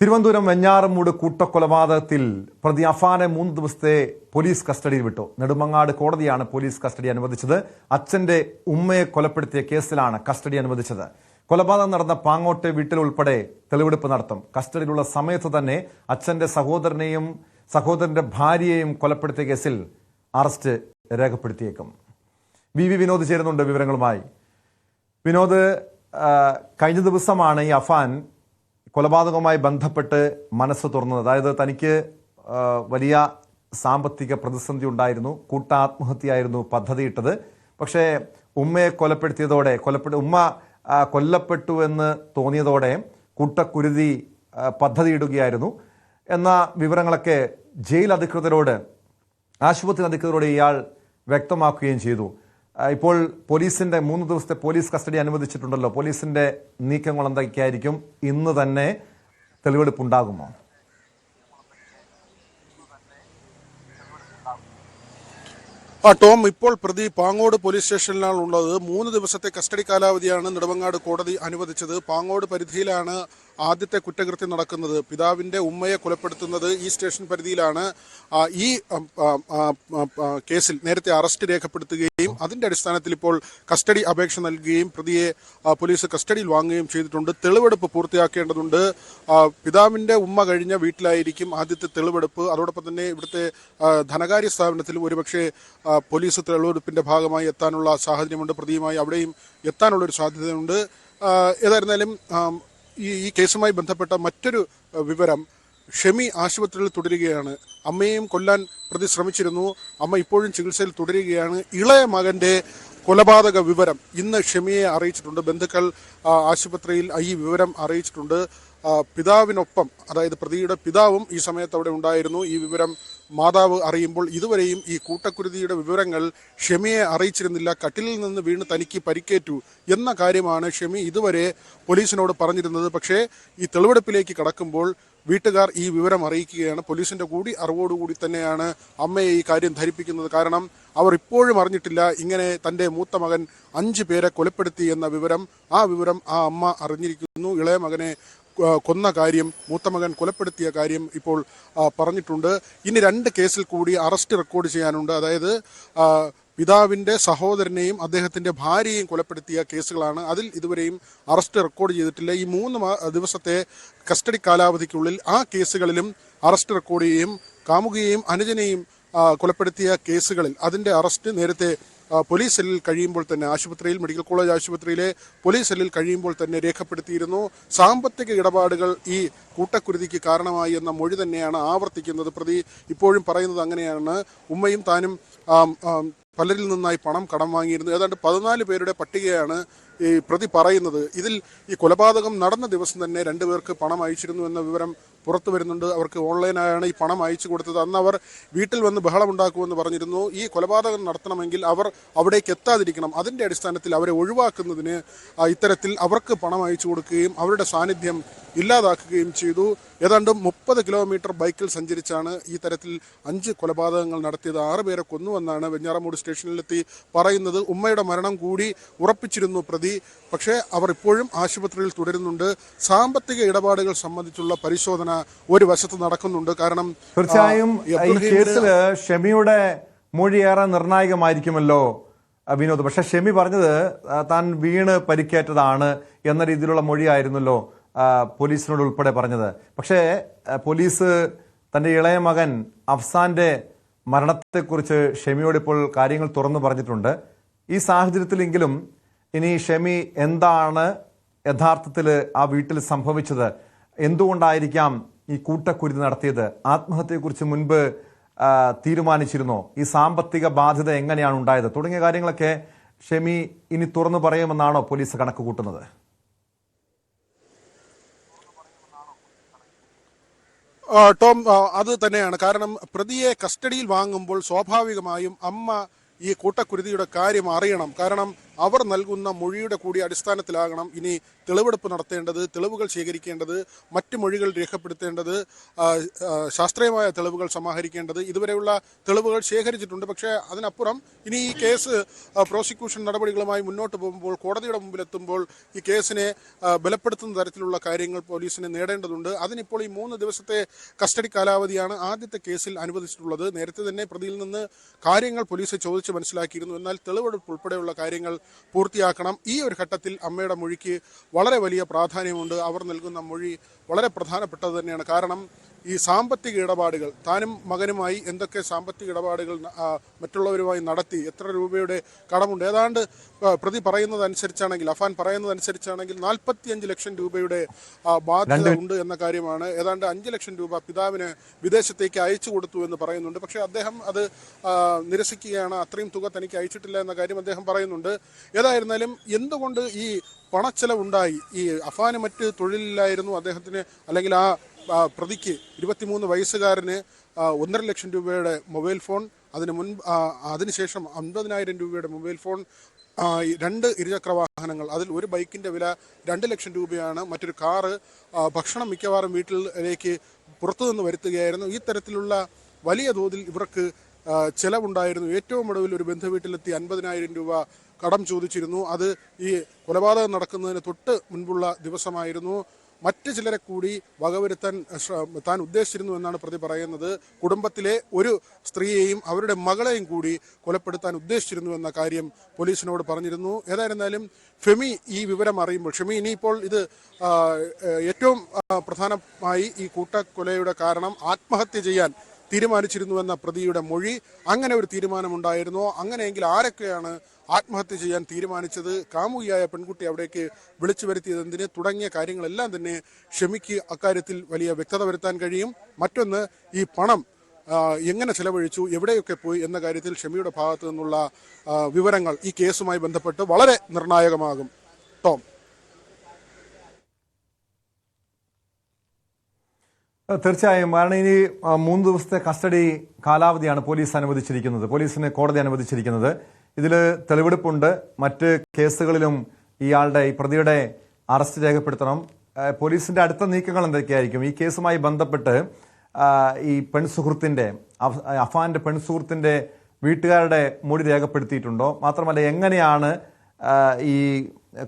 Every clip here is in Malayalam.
തിരുവനന്തപുരം വെഞ്ഞാറമൂട് കൂട്ടക്കൊലപാതകത്തിൽ പ്രതി അഫാനെ മൂന്ന് ദിവസത്തെ പോലീസ് കസ്റ്റഡിയിൽ വിട്ടു. നെടുമങ്ങാട് കോടതിയാണ് പോലീസ് കസ്റ്റഡി അനുവദിച്ചത്. അച്ഛന്റെ ഉമ്മയെ കൊലപ്പെടുത്തിയ കേസിലാണ് കസ്റ്റഡി അനുവദിച്ചത്. കൊലപാതകം നടന്ന പാങ്ങോട്ടെ വീട്ടിൽ ഉൾപ്പെടെ തെളിവെടുപ്പ് നടത്തും. കസ്റ്റഡിയിലുള്ള സമയത്ത് തന്നെ അച്ഛന്റെ സഹോദരനെയും സഹോദരന്റെ ഭാര്യയെയും കൊലപ്പെടുത്തിയ കേസിൽ അറസ്റ്റ് രേഖപ്പെടുത്തിയേക്കും. വി വി വിനോദ് ചേരുന്നുണ്ട് വിവരങ്ങളുമായി. വിനോദ് കഴിഞ്ഞ ദിവസമാണ് ഈ അഫാൻ കൊലപാതകവുമായി ബന്ധപ്പെട്ട് മനസ്സ് തുറന്നത്. അതായത് തനിക്ക് വലിയ സാമ്പത്തിക പ്രതിസന്ധി ഉണ്ടായിരുന്നു. കൂട്ട ആത്മഹത്യയായിരുന്നു പദ്ധതിയിട്ടത്. പക്ഷേ ഉമ്മയെ കൊലപ്പെടുത്തിയതോടെ കൊലപ്പെട്ട ഉമ്മ കൊല്ലപ്പെട്ടു എന്ന് തോന്നിയതോടെ കൂട്ടക്കുരുതി പദ്ധതിയിടുകയായിരുന്നു. എന്ന വിവരങ്ങളൊക്കെ ജയിൽ അധികൃതരോട് ആശുപത്രി അധികൃതരോട് ഇയാൾ വ്യക്തമാക്കുകയും ചെയ്തു. ഇപ്പോൾ പോലീസിന്റെ മൂന്ന് ദിവസത്തെ പോലീസ് കസ്റ്റഡി അനുവദിച്ചിട്ടുണ്ടല്ലോ. പോലീസിന്റെ നീക്കങ്ങൾ എന്തൊക്കെയായിരിക്കും? ഇന്ന് തന്നെ തെളിവെടുപ്പ് ഉണ്ടാകുമോ ആ ടോം ഇപ്പോൾ പ്രതി പാങ്ങോട് പോലീസ് സ്റ്റേഷനിലാണ് ഉള്ളത്. മൂന്ന് ദിവസത്തെ കസ്റ്റഡി കാലാവധിയാണ് നെടുമങ്ങാട് കോടതി അനുവദിച്ചത്. പാങ്ങോട് പരിധിയിലാണ് ആദ്യത്തെ കുറ്റകൃത്യം നടക്കുന്നത് പിതാവിന്റെ ഉമ്മയെ കൊലപ്പെടുത്തുന്നത് ഈ സ്റ്റേഷൻ പരിധിയിലാണ്. ഈ കേസിൽ നേരത്തെ അറസ്റ്റ് രേഖപ്പെടുത്തുകയും അതിന്റെ അടിസ്ഥാനത്തിൽ ഇപ്പോൾ കസ്റ്റഡി അപേക്ഷ നൽകുകയും പ്രതിയെ പോലീസ് കസ്റ്റഡിയിൽ വാങ്ങുകയും ചെയ്തിട്ടുണ്ട്. തെളിവെടുപ്പ് പൂർത്തിയാക്കേണ്ടതുണ്ട്. പിതാവിന്റെ ഉമ്മ കഴിഞ്ഞ വീട്ടിലായിരിക്കും ആദ്യത്തെ തെളിവെടുപ്പ്. അതോടൊപ്പം തന്നെ ഇവിടുത്തെ ധനകാര്യ സ്ഥാപനത്തിൽ ഒരുപക്ഷെ പോലീസ് തെളിവെടുപ്പിന്റെ ഭാഗമായി എത്താനുള്ള സാഹചര്യമുണ്ട്. പ്രതിയുമായി അവിടെയും എത്താനുള്ള ഒരു സാധ്യതയുണ്ട് ഏതായിരുന്നാലും ഈ ഈ കേസുമായി ബന്ധപ്പെട്ട മറ്റൊരു വിവരം ഷെമി ആശുപത്രിയിൽ തുടരുകയാണ്. അമ്മയെയും കൊല്ലാൻ പ്രതി ശ്രമിച്ചിരുന്നു. അമ്മ ഇപ്പോഴും ചികിത്സയിൽ തുടരുകയാണ്. ഇളയ മകന്റെ കൊലപാതക വിവരം ഇന്ന് ഷെമിയെ അറിയിച്ചിട്ടുണ്ട്. ബന്ധുക്കൾ ആശുപത്രിയിൽ ഈ വിവരം അറിയിച്ചിട്ടുണ്ട്. പിതാവിനൊപ്പം അതായത് പ്രതിയുടെ പിതാവും ഈ സമയത്ത് അവിടെ ഉണ്ടായിരുന്നു. ഈ വിവരം മാതാവ് അറിയുമ്പോൾ ഇതുവരെയും ഈ കൂട്ടക്കുരുതിയുടെ വിവരങ്ങൾ ഷെമിയെ അറിയിച്ചിരുന്നില്ല. കട്ടിലിൽ നിന്ന് വീണ് തനിക്ക് പരിക്കേറ്റു എന്ന കാര്യമാണ് ഷെമി ഇതുവരെ പോലീസിനോട് പറഞ്ഞിരുന്നത്. പക്ഷേ ഈ തെളിവെടുപ്പിലേക്ക് കടക്കുമ്പോൾ വീട്ടുകാർ ഈ വിവരം അറിയിക്കുകയാണ്. പോലീസിന്റെ കൂടി അറിവോടുകൂടി തന്നെയാണ് അമ്മയെ ഈ കാര്യം ധരിപ്പിക്കുന്നത്. കാരണം അവർ ഇപ്പോഴും അറിഞ്ഞിട്ടില്ല ഇങ്ങനെ തന്റെ മൂത്ത മകൻ അഞ്ച് പേരെ കൊലപ്പെടുത്തി എന്ന വിവരം. ആ വിവരം ആ അമ്മ അറിഞ്ഞിരിക്കുന്നു. ഇളയ മകനെ കൊന്ന കാര്യം മൂത്തമകൻ കൊലപ്പെടുത്തിയ കാര്യം ഇപ്പോൾ പറഞ്ഞിട്ടുണ്ട്. ഇനി രണ്ട് കേസിൽ കൂടി അറസ്റ്റ് റെക്കോർഡ് ചെയ്യാനുണ്ട്. അതായത് പിതാവിന്റെ സഹോദരനെയും അദ്ദേഹത്തിന്റെ ഭാര്യയെയും കൊലപ്പെടുത്തിയ കേസുകളാണ്. അതിൽ ഇതുവരെയും അറസ്റ്റ് റെക്കോർഡ് ചെയ്തിട്ടില്ല. ഈ മൂന്ന് ദിവസത്തെ കസ്റ്റഡി കാലാവധിക്കുള്ളിൽ ആ കേസുകളിലും അറസ്റ്റ് റെക്കോർഡ് ചെയ്യുകയും കാമുകയെയും അനുജനെയും കൊലപ്പെടുത്തിയ കേസുകളിൽ അതിന്റെ അറസ്റ്റ് നേരത്തെ പോലീസ് സെല്ലിൽ കഴിയുമ്പോൾ തന്നെ ആശുപത്രിയിൽ മെഡിക്കൽ കോളേജ് ആശുപത്രിയിലെ പോലീസ് സെല്ലിൽ കഴിയുമ്പോൾ തന്നെ രേഖപ്പെടുത്തിയിരുന്നു. സാമ്പത്തിക ഇടപാടുകൾ ഈ കൂട്ടക്കുരുതിക്ക് കാരണമായി എന്ന മൊഴി തന്നെയാണ് ആവർത്തിക്കുന്നത്. പ്രതി ഇപ്പോഴും പറയുന്നത് അങ്ങനെയാണ്. ഉമ്മയും താനും പലരിൽ നിന്നായി പണം കടം വാങ്ങിയിരുന്നു. ഏതാണ്ട് പതിനാല് പേരുടെ പട്ടികയാണ് ഈ പ്രതി പറയുന്നത്. ഇതിൽ ഈ കൊലപാതകം നടന്ന ദിവസം തന്നെ രണ്ടുപേർക്ക് പണം അയച്ചിരുന്നു എന്ന വിവരം പുറത്തു വരുന്നുണ്ട്. അവർക്ക് ഓൺലൈനായാണ് ഈ പണം അയച്ചു കൊടുത്തത്. അന്ന് അവർ വീട്ടിൽ വന്ന് ബഹളമുണ്ടാക്കുമെന്ന് പറഞ്ഞിരുന്നു. ഈ കൊലപാതകം നടത്തണമെങ്കിൽ അവർ അവിടേക്ക് എത്താതിരിക്കണം. അതിന്റെ അടിസ്ഥാനത്തിൽ അവരെ ഒഴിവാക്കുന്നതിന് ഇത്തരത്തിൽ അവർക്ക് പണം അയച്ചു കൊടുക്കുകയും അവരുടെ സാന്നിധ്യം ഇല്ലാതാക്കുകയും ചെയ്തു. ഏതാണ്ട് മുപ്പത് കിലോമീറ്റർ ബൈക്കിൽ സഞ്ചരിച്ചാണ് ഈ തരത്തിൽ അഞ്ച് കൊലപാതകങ്ങൾ നടത്തിയത്. ആറ് പേരെ കൊന്നുവെന്നാണ് വെഞ്ഞാറമൂട് സ്റ്റേഷനിലെത്തി പറയുന്നത്. ഉമ്മയുടെ മരണം കൂടി ഉറപ്പിച്ചിരുന്നു പ്രതി. പക്ഷേ അവർ ഇപ്പോഴും ആശുപത്രിയിൽ തുടരുന്നുണ്ട്. സാമ്പത്തിക ഇടപാടുകൾ സംബന്ധിച്ചുള്ള പരിശോധന ഒരു വശത്ത് നടക്കുന്നുണ്ട്. കാരണം തീർച്ചയായും ഈ കേസിൽ ഷെമിയുടെ മൊഴിയേറെ നിർണായകമായിരിക്കുമല്ലോ വിനോദ് പക്ഷെ ഷെമി പറഞ്ഞത് താൻ വീണ് പരിക്കേറ്റതാണ് എന്ന രീതിയിലുള്ള മൊഴിയായിരുന്നല്ലോ പോലീസിനോട് ഉൾപ്പെടെ പറഞ്ഞത്. പക്ഷേ പോലീസ് തന്റെ ഇളയ മകൻ അഫ്സാന്റെ മരണത്തെക്കുറിച്ച് ഷെമിയോട് ഇപ്പോൾ കാര്യങ്ങൾ തുറന്നു പറഞ്ഞിട്ടുണ്ട്. ഈ സാഹചര്യത്തിലെങ്കിലും ഇനി ഷെമി എന്താണ് യഥാർത്ഥത്തിൽ ആ വീട്ടിൽ സംഭവിച്ചത്? എന്തുകൊണ്ടായിരിക്കാം ഈ കൂട്ടക്കുരുതി നടത്തിയത്? ആത്മഹത്യയെക്കുറിച്ച് മുൻപ് തീരുമാനിച്ചിരുന്നോ? ഈ സാമ്പത്തിക ബാധ്യത എങ്ങനെയാണ് ഉണ്ടായത്? തുടങ്ങിയ കാര്യങ്ങളൊക്കെ ഷെമി ഇനി തുറന്നു പറയുമെന്നാണോ പോലീസ് കണക്ക് കൂട്ടുന്നത്? ടോം അത് തന്നെയാണ്. കാരണം പ്രതിയെ കസ്റ്റഡിയിൽ വാങ്ങുമ്പോൾ സ്വാഭാവികമായും അമ്മ ഈ കൂട്ടക്കുരുതിയുടെ കാര്യം അറിയണം. കാരണം അവർ നൽകുന്ന മൊഴിയുടെ കൂടി അടിസ്ഥാനത്തിലാകണം ഇനി തെളിവെടുപ്പ് നടത്തേണ്ടത് തെളിവുകൾ ശേഖരിക്കേണ്ടത് മറ്റ് മൊഴികൾ രേഖപ്പെടുത്തേണ്ടത് ശാസ്ത്രീയമായ തെളിവുകൾ സമാഹരിക്കേണ്ടത് ഇതുവരെയുള്ള തെളിവുകൾ ശേഖരിച്ചിട്ടുണ്ട്. പക്ഷേ അതിനപ്പുറം ഇനി ഈ കേസ് പ്രോസിക്യൂഷൻ നടപടികളുമായി മുന്നോട്ട് പോകുമ്പോൾ കോടതിയുടെ മുമ്പിലെത്തുമ്പോൾ ഈ കേസിനെ ബലപ്പെടുത്തുന്ന തരത്തിലുള്ള കാര്യങ്ങൾ പോലീസിന് നേടേണ്ടതുണ്ട്. അതിനിപ്പോൾ ഈ മൂന്ന് ദിവസത്തെ കസ്റ്റഡി കാലാവധിയാണ് ആദ്യത്തെ കേസിൽ അനുവദിച്ചിട്ടുള്ളത്. നേരത്തെ തന്നെ പ്രതിയിൽ നിന്ന് കാര്യങ്ങൾ പോലീസ് ചോദിച്ച് മനസ്സിലാക്കിയിരുന്നു. എന്നാൽ തെളിവെടുപ്പ് ഉൾപ്പെടെയുള്ള കാര്യങ്ങൾ പൂർത്തിയാക്കണം. ഈ ഒരു ഘട്ടത്തിൽ അമ്മയുടെ മൊഴിക്ക് വളരെ വലിയ പ്രാധാന്യമുണ്ട്. അവർ നൽകുന്ന മൊഴി വളരെ പ്രധാനപ്പെട്ടത് തന്നെയാണ്. കാരണം ഈ സാമ്പത്തിക ഇടപാടുകൾ താനും മകനുമായി എന്തൊക്കെ സാമ്പത്തിക ഇടപാടുകൾ മറ്റുള്ളവരുമായി നടത്തി എത്ര രൂപയുടെ കടമുണ്ട്? ഏതാണ്ട് പ്രതി പറയുന്നതനുസരിച്ചാണെങ്കിൽ അഫാൻ പറയുന്നതനുസരിച്ചാണെങ്കിൽ നാൽപ്പത്തിയഞ്ച് ലക്ഷം രൂപയുടെ ബാധ്യത ഉണ്ട് എന്ന കാര്യമാണ്. ഏതാണ്ട് അഞ്ച് ലക്ഷം രൂപ പിതാവിന് വിദേശത്തേക്ക് അയച്ചു കൊടുത്തു എന്ന് പറയുന്നുണ്ട്. പക്ഷേ അദ്ദേഹം അത് നിരസിക്കുകയാണ്. അത്രയും തുക തനിക്ക് അയച്ചിട്ടില്ല എന്ന കാര്യം അദ്ദേഹം പറയുന്നുണ്ട്. ഏതായിരുന്നാലും എന്തുകൊണ്ട് ഈ പണച്ചെലവുണ്ടായി? ഈ അഫാന് മറ്റ് തൊഴിലില്ലായിരുന്നു അദ്ദേഹത്തിന് അല്ലെങ്കിൽ ആ, പ്രതിക്ക് ഇരുപത്തിമൂന്ന് വയസ്സുകാരന് ഒന്നര ലക്ഷം രൂപയുടെ മൊബൈൽ ഫോൺ അതിന് മുൻ അതിനുശേഷം അൻപതിനായിരം രൂപയുടെ മൊബൈൽ ഫോൺ രണ്ട് ഇരുചക്ര വാഹനങ്ങൾ അതിൽ ഒരു ബൈക്കിന്റെ വില രണ്ട് ലക്ഷം രൂപയാണ്. മറ്റൊരു കാറ് ഭക്ഷണം മിക്കവാറും വീട്ടിലേക്ക് പുറത്തുനിന്ന് വരുത്തുകയായിരുന്നു. ഈ തരത്തിലുള്ള വലിയ തോതിൽ ഇവർക്ക് ചെലവുണ്ടായിരുന്നു. ഏറ്റവും ഒടുവിൽ ഒരു ബന്ധുവീട്ടിലെത്തി അൻപതിനായിരം രൂപ കടം ചോദിച്ചിരുന്നു. അത് ഈ കൊലപാതകം നടക്കുന്നതിന് തൊട്ട് മുൻപുള്ള ദിവസമായിരുന്നു. മറ്റ് ചിലരെ കൂടി വകവരുത്താൻ താൻ ഉദ്ദേശിച്ചിരുന്നു എന്നാണ് പ്രതി പറയുന്നത്. കുടുംബത്തിലെ ഒരു സ്ത്രീയെയും അവരുടെ മകളെയും കൂടി കൊലപ്പെടുത്താൻ ഉദ്ദേശിച്ചിരുന്നു എന്ന കാര്യം പോലീസിനോട് പറഞ്ഞിരുന്നു. ഏതായിരുന്നാലും ഫെമി ഈ വിവരം അറിയുമ്പോൾ ഷെമി ഇനിയിപ്പോൾ ഇത് ഏറ്റവും പ്രധാനമായി ഈ കൂട്ടക്കൊലയുടെ കാരണം ആത്മഹത്യ ചെയ്യാൻ തീരുമാനിച്ചിരുന്നുവെന്ന പ്രതിയുടെ മൊഴി അങ്ങനെ ഒരു തീരുമാനമുണ്ടായിരുന്നോ? അങ്ങനെയെങ്കിൽ ആരൊക്കെയാണ് ആത്മഹത്യ ചെയ്യാൻ തീരുമാനിച്ചത്? കാമുകിയായ പെൺകുട്ടി അവിടേക്ക് വിളിച്ചു വരുത്തിയത് എന്തിന്? തുടങ്ങിയ കാര്യങ്ങളെല്ലാം തന്നെ ഷമിക്ക് അക്കാര്യത്തിൽ വലിയ വ്യക്തത വരുത്താൻ കഴിയും. മറ്റൊന്ന് ഈ പണം എങ്ങനെ ചെലവഴിച്ചു? എവിടെയൊക്കെ പോയി? എന്ന കാര്യത്തിൽ ഷമിയുടെ ഭാഗത്തു നിന്നുള്ള വിവരങ്ങൾ ഈ കേസുമായി ബന്ധപ്പെട്ട് വളരെ നിർണായകമാകും. ടോം. തീർച്ചയായും. കാരണം ഇനി മൂന്ന് ദിവസത്തെ കസ്റ്റഡി കാലാവധിയാണ് പോലീസ് അനുവദിച്ചിരിക്കുന്നത്. പോലീസിനെ കോടതി അനുവദിച്ചിരിക്കുന്നത്. ഇതിൽ തെളിവെടുപ്പുണ്ട്. മറ്റ് കേസുകളിലും ഇയാളുടെ ഈ പ്രതിയുടെ അറസ്റ്റ് രേഖപ്പെടുത്തണം. പോലീസിന്റെ അടുത്ത നീക്കങ്ങൾ എന്തൊക്കെയായിരിക്കും? ഈ കേസുമായി ബന്ധപ്പെട്ട് ഈ പെൺസുഹൃത്തിന്റെ അഫാന്റെ പെൺസുഹൃത്തിന്റെ വീട്ടുകാരുടെ മൊഴി രേഖപ്പെടുത്തിയിട്ടുണ്ടോ? മാത്രമല്ല എങ്ങനെയാണ് ഈ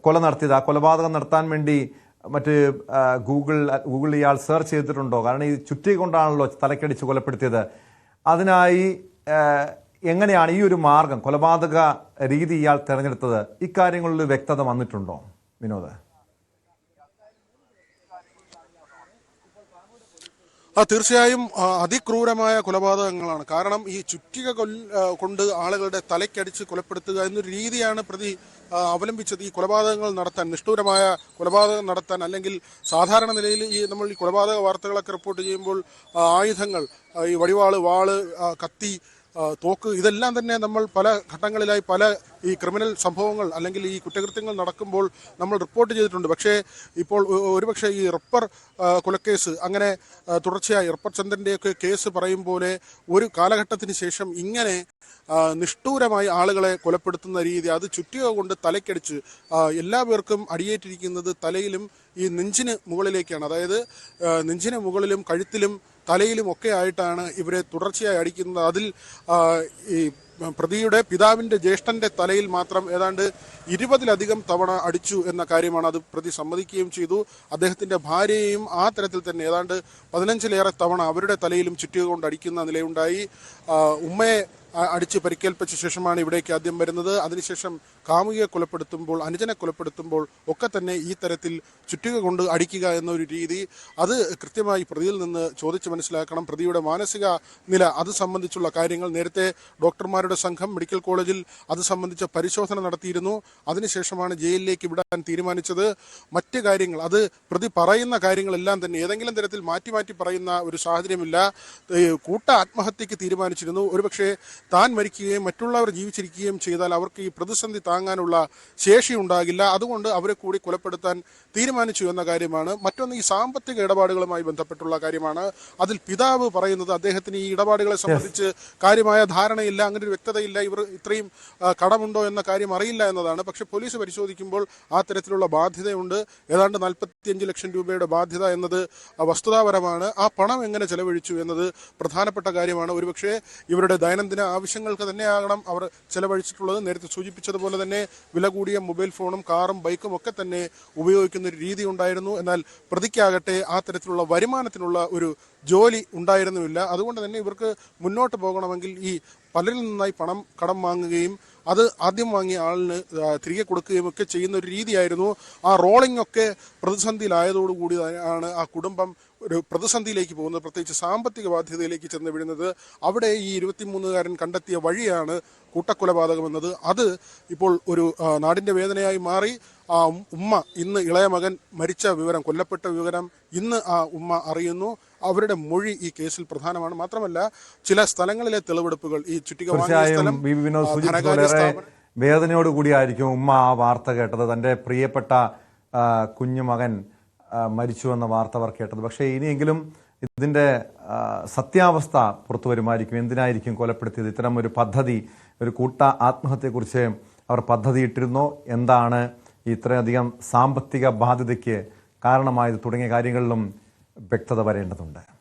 കൊല നടത്തിയത്? ആ കൊലപാതകം നടത്താൻ വേണ്ടി മറ്റ് ഗൂഗിൾ ഗൂഗിൾ ഇയാൾ സെർച്ച് ചെയ്തിട്ടുണ്ടോ? കാരണം ഈ ചുറ്റി കൊണ്ടാണല്ലോ തലക്കടിച്ച് കൊലപ്പെടുത്തിയത്. അതിനായി എങ്ങനെയാണ് ഈ ഒരു മാർഗം കൊലപാതക രീതി ഇയാൾ തിരഞ്ഞെടുത്തത്? ഇക്കാര്യങ്ങളിൽ വ്യക്തത വന്നിട്ടുണ്ടോ വിനോദ്? ആ തീർച്ചയായും അതിക്രൂരമായ കൊലപാതകങ്ങളാണ്. കാരണം ഈ ചുറ്റിക കൊണ്ട് ആളുകളുടെ തലയ്ക്കടിച്ച് കൊലപ്പെടുത്തുക എന്നൊരു രീതിയാണ് പ്രതി അവലംബിച്ചത്. ഈ കൊലപാതകങ്ങൾ നടത്താൻ നിഷ്ഠൂരമായ കൊലപാതകം നടത്താൻ അല്ലെങ്കിൽ സാധാരണ നിലയിൽ ഈ നമ്മൾ ഈ കൊലപാതക വാർത്തകളൊക്കെ റിപ്പോർട്ട് ചെയ്യുമ്പോൾ ആയുധങ്ങൾ ഈ വടിവാൾ വാൾ കത്തി തോക്ക് ഇതെല്ലാം തന്നെ നമ്മൾ പല ഘട്ടങ്ങളിലായി പല ഈ ക്രിമിനൽ സംഭവങ്ങൾ അല്ലെങ്കിൽ ഈ കുറ്റകൃത്യങ്ങൾ നടക്കുമ്പോൾ നമ്മൾ റിപ്പോർട്ട് ചെയ്തിട്ടുണ്ട്. പക്ഷേ ഇപ്പോൾ ഒരുപക്ഷെ ഈ റിപ്പർ കൊലക്കേസ് അങ്ങനെ തുടർച്ചയായി റിപ്പർ ചന്ദ്രന്റെയൊക്കെ കേസ് പറയും പോലെ ഒരു കാലഘട്ടത്തിന് ശേഷം ഇങ്ങനെ നിഷ്ഠൂരമായി ആളുകളെ കൊലപ്പെടുത്തുന്ന രീതി അത് ചുറ്റിക കൊണ്ട് തലക്കടിച്ച് ആ, എല്ലാ പേർക്കും അടിയേറ്റിരിക്കുന്നത് തലയിലും ഈ നെഞ്ചിന് മുകളിലേക്കാണ്. അതായത് നെഞ്ചിന് മുകളിലും കഴുത്തിലും തലയിലും ഒക്കെ ആയിട്ടാണ് ഇവരെ തുടർച്ചയായി അടിക്കുന്നത്. അതിൽ ഈ പ്രതിയുടെ പിതാവിന്റെ ജ്യേഷ്ഠന്റെ തലയിൽ മാത്രം ഏതാണ്ട് ഇരുപതിലധികം തവണ അടിച്ചു എന്ന കാര്യമാണ് അത് പ്രതി സമ്മതിക്കുകയും ചെയ്തു. അദ്ദേഹത്തിന്റെ ഭാര്യയെയും ആ തരത്തിൽ തന്നെ ഏതാണ്ട് പതിനഞ്ചിലേറെ തവണ അവരുടെ തലയിലും ചുറ്റിക കൊണ്ട് അടിക്കുന്ന നിലയുണ്ടായി. ഉമ്മയെ അടിച്ച് പരിക്കേൽപ്പിച്ച ശേഷമാണ് ഇവിടേക്ക് ആദ്യം വരുന്നത്. അതിനുശേഷം കാമുകിയെ കൊലപ്പെടുത്തുമ്പോൾ അനുജനെ കൊലപ്പെടുത്തുമ്പോൾ ഒക്കെ തന്നെ ഈ തരത്തിൽ ചുറ്റുക കൊണ്ട് അടിക്കുക എന്നൊരു രീതി അത് കൃത്യമായി പ്രതിയിൽ നിന്ന് ചോദിച്ച് മനസ്സിലാക്കണം. പ്രതിയുടെ മാനസിക നില അത് സംബന്ധിച്ചുള്ള കാര്യങ്ങൾ നേരത്തെ ഡോക്ടർമാരുടെ സംഘം മെഡിക്കൽ കോളേജിൽ അത് സംബന്ധിച്ച പരിശോധന നടത്തിയിരുന്നു. അതിനുശേഷമാണ് ജയിലിലേക്ക് വിടാൻ തീരുമാനിച്ചത്. മറ്റ് കാര്യങ്ങൾ അത് പ്രതി പറയുന്ന കാര്യങ്ങളെല്ലാം തന്നെ ഏതെങ്കിലും തരത്തിൽ മാറ്റി മാറ്റി പറയുന്ന ഒരു സാഹചര്യമില്ല. കൂട്ട ആത്മഹത്യക്ക് തീരുമാനിച്ചിരുന്നു. ഒരുപക്ഷെ താൻ മരിക്കുകയും മറ്റുള്ളവർ ജീവിച്ചിരിക്കുകയും ചെയ്താൽ അവർക്ക് ഈ പ്രതിസന്ധി താങ്ങാനുള്ള ശേഷി ഉണ്ടാകില്ല അതുകൊണ്ട് അവരെ കൂടി കൊലപ്പെടുത്താൻ തീരുമാനിച്ചു എന്ന കാര്യമാണ്. മറ്റൊന്ന് ഈ സാമ്പത്തിക ഇടപാടുകളുമായി ബന്ധപ്പെട്ടുള്ള കാര്യമാണ്. അതിൽ പിതാവ് പറയുന്നത് അദ്ദേഹത്തിന് ഈ ഇടപാടുകളെ സംബന്ധിച്ച് കാര്യമായ ധാരണയില്ല അങ്ങനെ ഒരു വ്യക്തതയില്ല ഇവർ ഇത്രയും കടമുണ്ടോ എന്ന കാര്യം അറിയില്ല എന്നതാണ്. പക്ഷെ പോലീസ് പരിശോധിക്കുമ്പോൾ ആ തരത്തിലുള്ള ബാധ്യതയുണ്ട്. ഏതാണ്ട് നാൽപ്പത്തിയഞ്ച് ലക്ഷം രൂപയുടെ ബാധ്യത എന്നത് വസ്തുതാപരമാണ്. ആ പണം എങ്ങനെ ചെലവഴിച്ചു എന്നത് പ്രധാനപ്പെട്ട കാര്യമാണ്. ഒരുപക്ഷെ ഇവരുടെ ദൈനംദിന ആവശ്യങ്ങൾക്ക് തന്നെയാകണം അവർ ചെലവഴിച്ചിട്ടുള്ളത്. നേരത്തെ സൂചിപ്പിച്ചതുപോലെ തന്നെ വില കൂടിയ മൊബൈൽ ഫോണും കാറും ബൈക്കും ഒക്കെ തന്നെ ഉപയോഗിക്കുന്ന ഒരു രീതി ഉണ്ടായിരുന്നു. എന്നാൽ പ്രതിക്കാകട്ടെ ആ തരത്തിലുള്ള വരുമാനത്തിനുള്ള ഒരു ജോലി ഉണ്ടായിരുന്നുമില്ല. അതുകൊണ്ട് തന്നെ ഇവർക്ക് മുന്നോട്ട് പോകണമെങ്കിൽ ഈ പലരിൽ നിന്നായി പണം കടം വാങ്ങുകയും അത് ആദ്യം വാങ്ങിയ ആളിന് തിരികെ കൊടുക്കുകയും ഒക്കെ ചെയ്യുന്ന ഒരു രീതിയായിരുന്നു ആ റോളിംഗ് ഒക്കെ പ്രതിസന്ധിയിലായതോടുകൂടി ആണ് ആ കുടുംബം ഒരു പ്രതിസന്ധിയിലേക്ക് പോകുന്നത് പ്രത്യേകിച്ച് സാമ്പത്തിക ബാധ്യതയിലേക്ക് ചെന്ന് വീഴുന്നത് അവിടെ ഈ ഇരുപത്തിമൂന്നുകാരൻ കണ്ടെത്തിയ വഴിയാണ് കൂട്ടക്കൊലപാതകം എന്നത് അത് ഇപ്പോൾ ഒരു നാടിന്റെ നാടിന്റെ വേദനയായി മാറി. ആ ഉമ്മ ഇന്ന് ഇളയ മകൻ മരിച്ച വിവരം കൊല്ലപ്പെട്ട വിവരം ഇന്ന് ആ ഉമ്മ അറിയുന്നു. അവരുടെ മൊഴി ഈ കേസിൽ പ്രധാനമാണ്. മാത്രമല്ല ചില സ്ഥലങ്ങളിലെ തെളിവെടുപ്പുകൾ ഈ ചുറ്റിക വേദനയോടുകൂടിയായിരിക്കും ഉമ്മ ആ വാർത്ത കേട്ടത്. തന്റെ പ്രിയപ്പെട്ട കുഞ്ഞുമകൻ മരിച്ചു എന്ന വാർത്ത അവർ കേട്ടത്. പക്ഷേ ഇനിയെങ്കിലും ഇതിന്റെ സത്യാവസ്ഥ പുറത്തു വരുമായിരിക്കും. എന്തിനായിരിക്കും കൊലപ്പെടുത്തിയത്? ഇത്തരം ഒരു പദ്ധതി ഒരു കൂട്ട ആത്മഹത്യയെക്കുറിച്ച് അവർ പദ്ധതി ഇട്ടിരുന്നോ എന്താണ് ഇത്രയധികം സാമ്പത്തിക ബാധ്യതയ്ക്ക് കാരണമായത്? തുടങ്ങിയ കാര്യങ്ങളിലും വ്യക്തത വരേണ്ടതുണ്ട്.